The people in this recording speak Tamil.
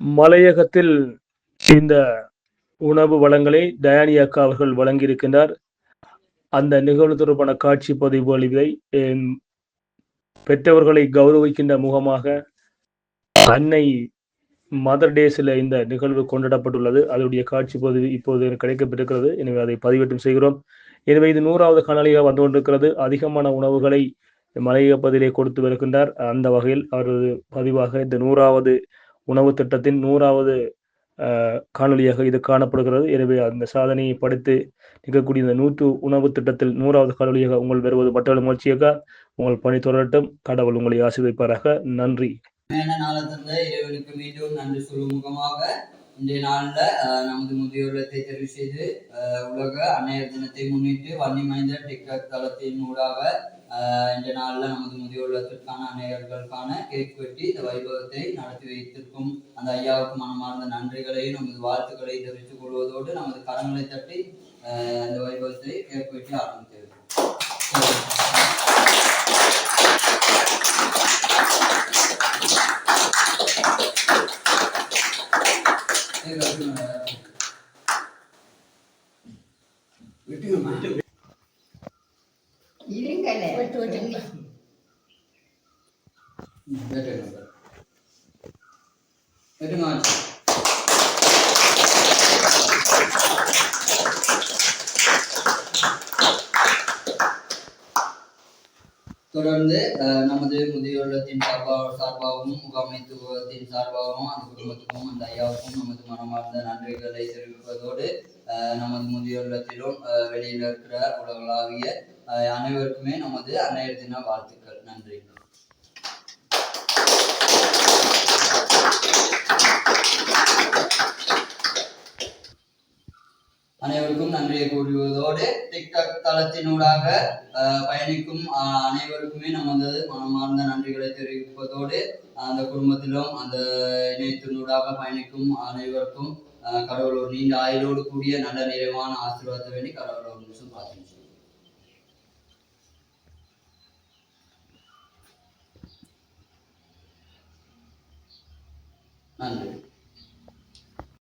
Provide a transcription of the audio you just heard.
மலையகத்தில் இந்த உணவு வளங்களை டயானி அக்கா அவர்கள் வழங்கியிருக்கின்றார். அந்த நிகழ்வு தொடர்பான காட்சி பதிவு அளிவை பெற்றவர்களை கௌரவிக்கின்ற முகமாக அன்னை மதர் டேஸில் இந்த நிகழ்வு கொண்டாடப்பட்டுள்ளது. அதனுடைய காட்சி பதிவு இப்போது எனக்கு கிடைக்கப்பட்டிருக்கிறது. எனவே அதை பதிவேற்றம் செய்கிறோம். எனவே இது நூறாவது காணொலியாக வந்து கொண்டிருக்கிறது. அதிகமான உணவுகளை மலையக பதிலே கொடுத்து வருகின்றார். அந்த வகையில் அவரது பதிவாக இந்த நூறாவது உணவு திட்டத்தின் நூறாவது காணொலியாக காணொளியாக இது காணப்படுகிறது. எனவே அந்த சாதனையை படித்து நிற்கக்கூடிய இந்த நூற்று உணவு திட்டத்தில் நூறாவது காணொளியாக உங்கள் வருவது மற்றொரு முயற்சியாக உங்கள் பணி தொடரட்டும். கடவுள் உங்களை ஆசீர்வதிப்பாராக. நன்றி. தந்த இறைவனுக்கு மீண்டும் நன்றி சொல்லும் முகமாக இன்றைய நாள்ல நமது முதியோர்லத்தை தெரிவு செய்து அஹ், உலக அன்னையர் தினத்தை முன்னிட்டு வன்னி மைந்தர் டிக்டாக் தளத்தின் ஊடாக அஹ், இன்றைய நாள்ல நமது முதியோர்லத்திற்கான அன்னையர்களுக்கான கேக் வெட்டி இந்த வைபவத்தை நடத்தி வைத்திருக்கும் அந்த ஐயாவுக்கு மனமார்ந்த நன்றிகளையும் நமது வாழ்த்துக்களை தெரிவித்துக் கொள்வதோடு நமது கரங்களை தட்டி அஹ், வைபவத்தை கேக் வெட்டி ஆரம்பித்தது இருங்கல. விட்டு விட்டு வெட்டுங்க. தொடர்ந்து நமது முதியோர்லத்தின் சார்பாக சார்பாகவும் முகாமைத்துவத்தின் சார்பாகவும் அந்த குடும்பத்துக்கும் அந்த ஐயாவுக்கும் நமது மனமார்ந்த நன்றிகளை தெரிவிப்பதோடு நமது முதியோர்லத்திலும் வெளியில் இருக்கிற உலகளாவிய அனைவருக்குமே நமது அன்னையர் தின வாழ்த்துக்கள். நன்றி. அனைவருக்கும் நன்றியை கூறுவதோடு டிக்டாக் தளத்தினூடாக அஹ், பயணிக்கும் அனைவருக்குமே நமது மனமார்ந்த நன்றிகளை தெரிவிப்பதோடு அந்த குடும்பத்திலும் அந்த இணையத்தினூடாக பயணிக்கும் அனைவருக்கும் அஹ், கடவுள் ஒரு நீண்ட ஆயுளோடு கூடிய நல்ல நிறைவான ஆசீர்வாதத்தை வேண்டி கடவுள் ஒரு நிமிஷம் பார்த்துச்சு நன்றி.